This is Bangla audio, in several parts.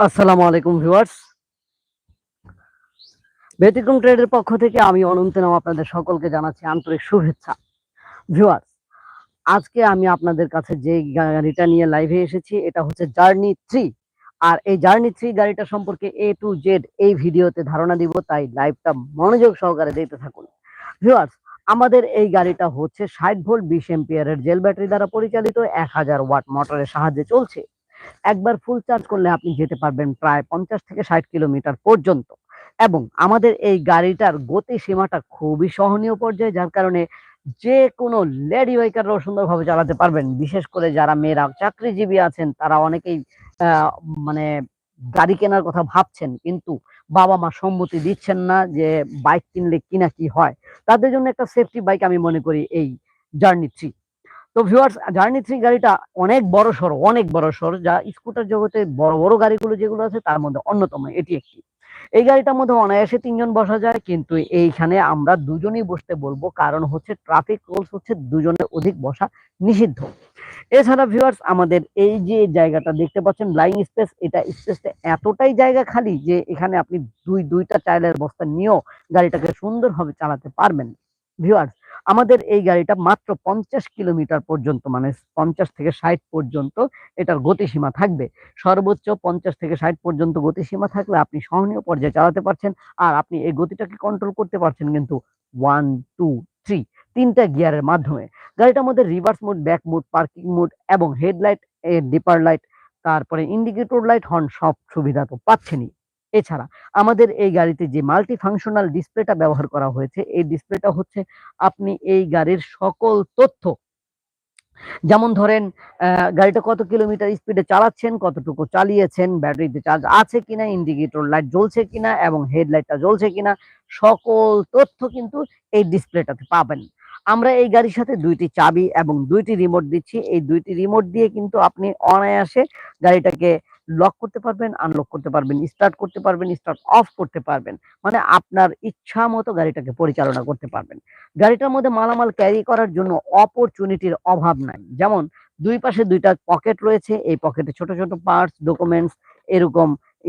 আসসালামু আলাইকুম ভিউয়ার্স। ব্যতিক্রম ট্রেডের পক্ষ থেকে আমি অনন্ত নাম আপনাদের সকলকে জানাচ্ছি আন্তরিক শুভেচ্ছা। ভিউয়ার্স, আজকে আমি আপনাদের কাছে যে গাড়িটা নিয়ে লাইভে এসেছি, এটা হচ্ছে জার্নি থ্রি আর এই জার্নি থ্রি গাড়িটা সম্পর্কে এ টু জেড এই ভিডিওতে ধারণা দিব, তাই লাইভটা মনোযোগ সহকারে দেখতে থাকুন। ভিউয়ার্স, আমাদের এই গাড়িটা হচ্ছে ষাট ভোল্ট বিশ এম্পিয়ারের জেল ব্যাটারি দ্বারা পরিচালিত, এক হাজার ওয়াট মোটরের সাহায্যে চলছে। একবার ফুল চার্জ করলে আপনি যেতে পারবেন প্রায় পঞ্চাশ থেকে ষাট কিলোমিটার পর্যন্ত। এবং আমাদের এই গাড়িটার গতি সীমাটা খুবই সহনীয় পর্যায়ে, যার কারণে যে কোনো লেডি বাইকাররাও সুন্দরভাবে চালাতে পারবেন। বিশেষ করে যারা মেয়েরা, চাকরিজীবী আছেন, তারা অনেকেই মানে গাড়ি কেনার কথা ভাবছেন, কিন্তু বাবা মা সম্মতি দিচ্ছেন না যে বাইক কিনলে কিনা কি হয়। তাদের জন্য একটা সেফটি বাইক আমি মনে করি এই জার্নি থ্রি তো ভিউয়ার্স জার্নি থ্রি গাড়িটা অনেক বড় সড়ো, অনেক বড় সড়ো, যা স্কুটার জগতে বড় বড় গাড়িগুলো যেগুলো আছে তার মধ্যে অন্যতম, এটি একটি। এই গাড়িটার মধ্যে অনায়াসে তিনজন বসা যায়, কিন্তু এইখানে আমরা দুজনেই বসতে বলব, কারণ হচ্ছে ট্রাফিক রুলস হচ্ছে দুজনের অধিক বসা নিষিদ্ধ। এছাড়া ভিউয়ার্স আমাদের এই যে জায়গাটা দেখতে পাচ্ছেন লাইং স্পেস এটা স্পেসটা এতটাই জায়গা খালি যে এখানে আপনি দুই, দুইটা টায়ারের বস্তা নিয়েও গাড়িটাকে সুন্দরভাবে চালাতে পারবেন। ভিউয়ার্স আমাদের এই গাড়িটা মাত্র পঞ্চাশ কিলোমিটার পর্যন্ত মানে পঞ্চাশ থেকে ষাট পর্যন্ত এটার গতিসীমা থাকবে। সর্বোচ্চ পঞ্চাশ থেকে ষাট পর্যন্ত গতিসীমা থাকলে আপনি সহনীয় পর্যায়ে চালাতে পারছেন আর আপনি এই গতিটাকে কন্ট্রোল করতে পারছেন কিন্তু ওয়ান টু থ্রি তিনটা গিয়ারের মাধ্যমে। গাড়িটার মধ্যে reverse mode back mode parking mode এবং হেডলাইট ডিপার লাইট তারপরে ইন্ডিকেটর লাইট হর্ন সব সুবিধা তো পাচ্ছেনই। এছাড়া আমাদের এই গাড়িতে যে মাল্টি ফাংশনাল ডিসপ্লেটা ব্যবহার করা হয়েছে, এই ডিসপ্লেটা হচ্ছে আপনি এই গাড়ির সকল তথ্য। যেমন ধরেন গাড়িটা কত কিলোমিটার স্পিডে চালাচ্ছেন, কতটুকু চালিয়েছেন, ব্যাটারিতে চার্জ আছে কিনা ইন্ডিকেটর লাইট জ্বলছে কিনা, এবং হেডলাইটটা জ্বলছে কিনা, সকল তথ্য কিন্তু এই ডিসপ্লেটাতে পাবেন। আমরা এই গাড়ির সাথে দুইটি চাবি এবং দুইটি রিমোট দিচ্ছি। এই দুইটি রিমোট দিয়ে কিন্তু আপনি অনায়াসে গাড়িটাকে লক করতে পারবেন আনলক করতে পারবেন স্টার্ট করতে পারবেন স্টার্ট অফ করতে পারবেন। মানে আপনার ইচ্ছা মতো গাড়িটাকে পরিচালনা করতে পারবেন। গাড়িটার মধ্যে মালামাল ক্যারি করার জন্য অপরচুনিটির অভাব নাই। যেমন দুই পাশে দুইটা পকেট রয়েছে, এই পকেটে ছোট ছোট পার্টস ডকুমেন্টস এরকম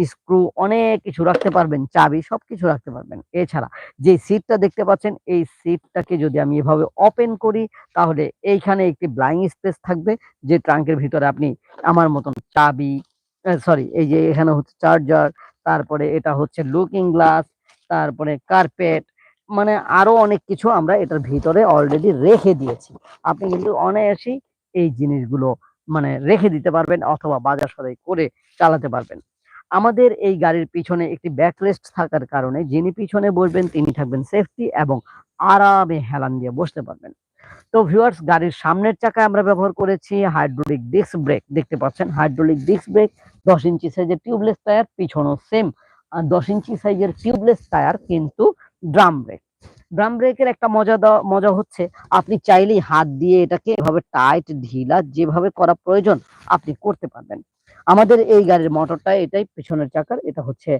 স্ক্রু অনেক কিছু রাখতে পারবেন, চাবি, সবকিছু রাখতে পারবেন। এছাড়া যে সিটটা দেখতে পাচ্ছেন, এই সিটটাকে যদি আমি এভাবে ওপেন করি, তাহলে এইখানে একটি ব্লাইং স্পেস থাকবে, যে ট্রাঙ্কের ভিতরে আপনি আমার মতন চাবি সরি এই যে এখানে হচ্ছে চার্জার তারপরে এটা হচ্ছে লুকিং গ্লাস তারপরে কার্পেট মানে আরও অনেক কিছু আমরা এটার ভিতরে অলরেডি রেখে দিয়েছি। আপনি কিন্তু অনায়াসেই এই জিনিসগুলো মানে রেখে দিতে পারবেন অথবা বাজার সদাই করে চালাতে পারবেন। আমাদের এই গাড়ির পিছনে একটি ব্যাকরেস্ট থাকার কারণে যিনি পিছনে বসবেন তিনি থাকবেন সেফটি এবং আরামে হেলান দিয়ে বসতে পারবেন। তো ভিউয়ার্স গাড়ির সামনের চাকায় আমরা ব্যবহার করেছি হাইড্রোলিক ডিস্ক ব্রেক দেখতে পাচ্ছেন? হাইড্রোলিক ডিস্ক ব্রেক দশ ইঞ্চি সাইজের টিউবলেস টায়ার পিছনেও সেম দশ ইঞ্চি সাইজের টিউবলেস টায়ার কিন্তু ড্রাম ব্রেক ড্রাম ব্রেকের একটা মজা মজা হচ্ছে, আপনি চাইলেই হাত দিয়ে এটাকে এভাবে টাইট ঢিলা, যেভাবে করা প্রয়োজন, আপনি করতে পারবেন। আমাদের এই গাড়ির মোটরটা এটাই, পেছনের চাকার, এটা হচ্ছে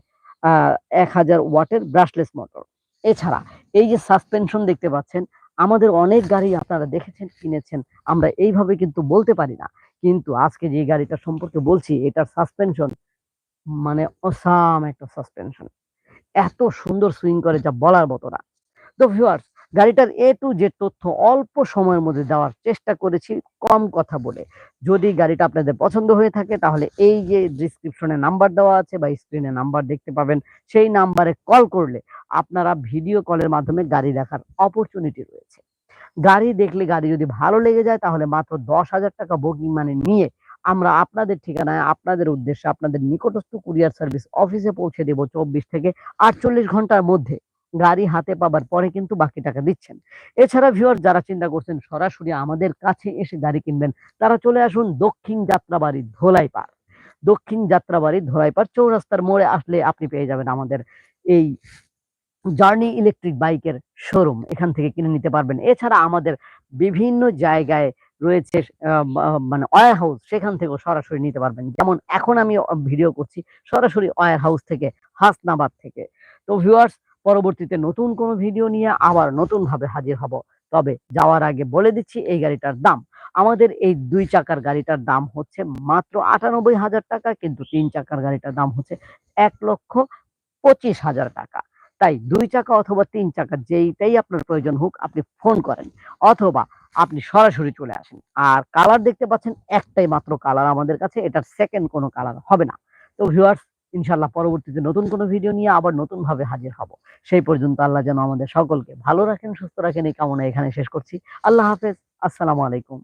এক হাজার ওয়াটের ব্রাশলেস মোটর এছাড়া, এই যে সাসপেনশন দেখতে পাচ্ছেন, আমাদের অনেক গাড়ি আপনারা দেখেছেন, কিনেছেন, আমরা এইভাবে কিন্তু বলতে পারি না। কিন্তু আজকে যে গাড়িটা সম্পর্কে বলছি, এটার সাসপেনশন মানে অসাম একটা সাসপেনশন এত সুন্দর সুইং করে যা বলার মতো না। তো ভিউয়ার্স গাড়িটার এ টু যে তথ্য অল্প সময়ের মধ্যে দেওয়ার চেষ্টা করেছি কম কথা বলে। যদি গাড়িটা আপনাদের পছন্দ হয়ে থাকে, তাহলে এই যে ডিসক্রিপশনে নাম্বার দেওয়া আছে বা স্ক্রিনে নাম্বার দেখতে পাবেন, সেই নাম্বারে কল করলে আপনারা ভিডিও কলের মাধ্যমে গাড়ি দেখার অপরচুনিটি রয়েছে। গাড়ি দেখলে গাড়ি যদি ভালো লেগে যায়, তাহলে মাত্র দশ হাজার টাকা বুকিং মানে নিয়ে আমরা আপনাদের ঠিকানায়, আপনাদের উদ্দেশ্যে, আপনাদের নিকটস্থ কুরিয়ার সার্ভিস অফিসে পৌঁছে দেব চব্বিশ থেকে আটচল্লিশ ঘণ্টার মধ্যে। গাড়ি হাতে পাবার পরে কিন্তু বাকি টাকা দিচ্ছেন। এছাড়া ভিউয়ার যারা চিন্তা করছেন, সরাসরি আমাদের কাছে এসে গাড়ি কিনবেন, তারা চলে আসুন দক্ষিণ যাত্রাবাড়ি ধোলাই পার দক্ষিণ যাত্রাবাড়ি ধোলাই পার চৌরাস্তার মোড়ে আসলে আপনি পেয়ে যাবেন আমাদের এই জার্নি ইলেকট্রিক বাইকের শোরুম এখান থেকে কিনে নিতে পারবেন। এছাড়া আমাদের বিভিন্ন জায়গায় রয়েছে মানে ওয়ার হাউস সেখান থেকেও সরাসরি নিতে পারবেন। যেমন এখন আমি ভিডিও করছি সরাসরি ওয়ার হাউস থেকে, হাসনাবাদ থেকে। তো ভিউয়ার্স পরবর্তীতে নতুন কোনো ভিডিও নিয়ে আবার নতুন ভাবে হাজির হব। তবে যাওয়ার আগে বলে দিচ্ছি এই গাড়িটার দাম। আমাদের এই দুই চাকার গাড়িটার দাম হচ্ছে মাত্র আটানব্বই হাজার টাকা, কিন্তু তিন চাকার গাড়িটার দাম হচ্ছে এক লক্ষ পঁচিশ হাজার টাকা। তাই দুই চাকা অথবা তিন চাকা যেইটাই আপনার প্রয়োজন হোক আপনি ফোন করেন অথবা আপনি সরাসরি চলে আসেন। আর কালার দেখতে পাচ্ছেন একটাই মাত্র কালার আমাদের কাছে, এটার সেকেন্ড কোনো কালার হবে না। তো ভিউয়ার্স ইনশাল্লাহ পরবর্তীতে নতুন কোনো ভিডিও নিয়ে আবার নতুন ভাবে হাজির হব। সেই পর্যন্ত আল্লাহ যেন আমাদের সকলকে ভালো রাখেন, সুস্থ রাখেন, এই কামনা এখানে শেষ করছি। আল্লাহ হাফেজ, আসসালামু আলাইকুম।